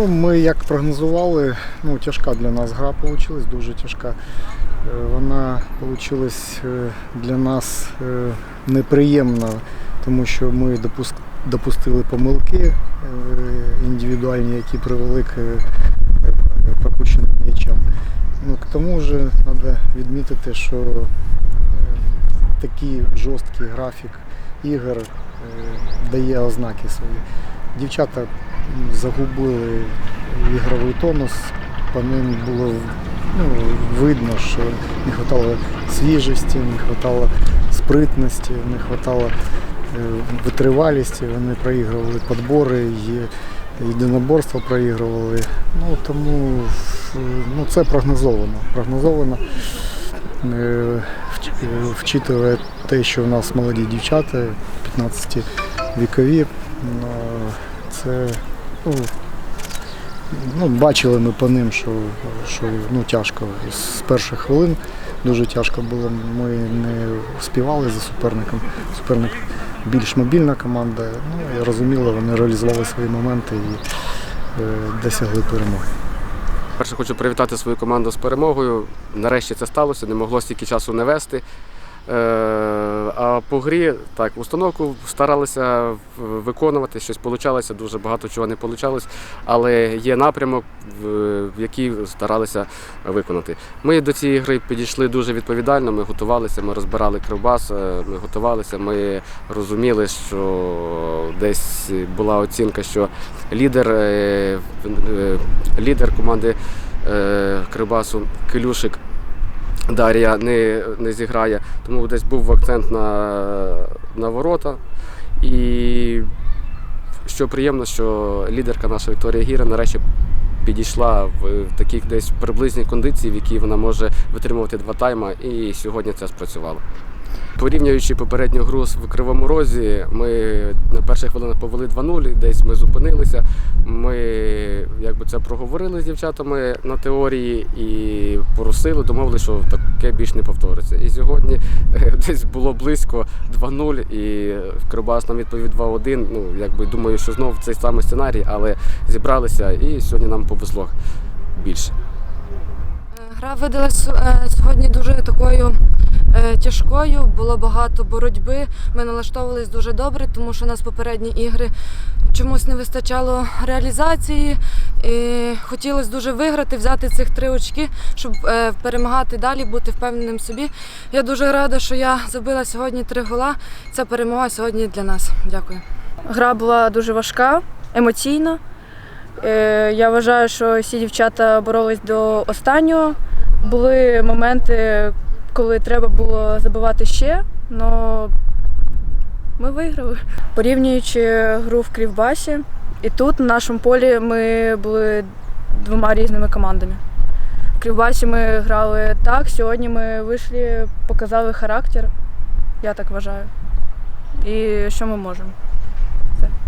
Ну, Ми як прогнозували, ну, тяжка для нас гра вийшла, дуже тяжка. Е, Вона вийшла для нас е, неприємна, тому що ми допустили помилки е, індивідуальні, які привели к е, пропущеним м'ячам. Ну, к тому ж треба відмітити, що е, такий жорсткий графік ігор е, дає ознаки свої. Дівчата загубили ігровий тонус, по ним було ну, видно, що не вистачало свіжості, не вистачало спритності, не вистачало е, витривалісті, вони проігрували підбори, єдиноборство проігрували. Ну, тому е, ну, це прогнозовано. Прогнозовано. Е, Вчитує те, що в нас молоді дівчата, 15 вікові. Це ну, ну, бачили ми по ним, що, що ну, тяжко. З перших хвилин дуже тяжко було. Ми не співали за суперником. Суперник більш мобільна команда. Ну, і розуміло, вони реалізували свої моменти і е, досягли перемоги. Перше хочу привітати свою команду з перемогою. Нарешті це сталося, не могло стільки часу не вести. Е, А по грі так, установку старалися виконувати, щось получалося, дуже багато чого не вийшло, але є напрямок, в який старалися виконати. Ми до цієї гри підійшли дуже відповідально, ми готувалися, ми розбирали кривбас, е, ми готувалися, ми розуміли, що десь була оцінка, що лідер, е, лідер команди Кривбасу Килюшик Дар'я не, не зіграє, тому десь був акцент на, на ворота. І що приємно, що лідерка наша Вікторія Гіра нарешті підійшла в, таких десь приблизній кондиції, в якій вона може витримувати два тайма, і сьогодні це спрацювало. Порівнюючи попередню гру в Кривому Розі, ми на перших хвилинах повели 2-0, десь ми зупинилися. Ми якби це проговорили з дівчатами на теорії і порусили, домовилися, що таке більш не повториться. І сьогодні е, десь було близько 2-0, і Кривбас нам відповів 2-1. Ну, якби думаю, що знову цей самий сценарій, але зібралися і сьогодні нам повезло більше. Гра видалась е, сьогодні дуже е, тяжкою. Було багато боротьби. Ми налаштовувались дуже добре, тому що у нас попередні ігри чомусь не вистачало реалізації. І хотілося дуже виграти, взяти цих три очки, щоб е, перемагати далі, бути впевненим собі. Я дуже рада, що я забила сьогодні три гола. Ця перемога сьогодні для нас. Дякую. Гра була дуже важка, емоційна. Е, Я вважаю, що всі дівчата боролись до останнього. Були моменти, коли треба було забивати ще, але ми виграли. Порівнюючи гру в Кривбасі, і тут на нашому полі ми були двома різними командами. В Кривбасі ми грали так, сьогодні ми вийшли, показали характер, я так вважаю. І що ми можемо.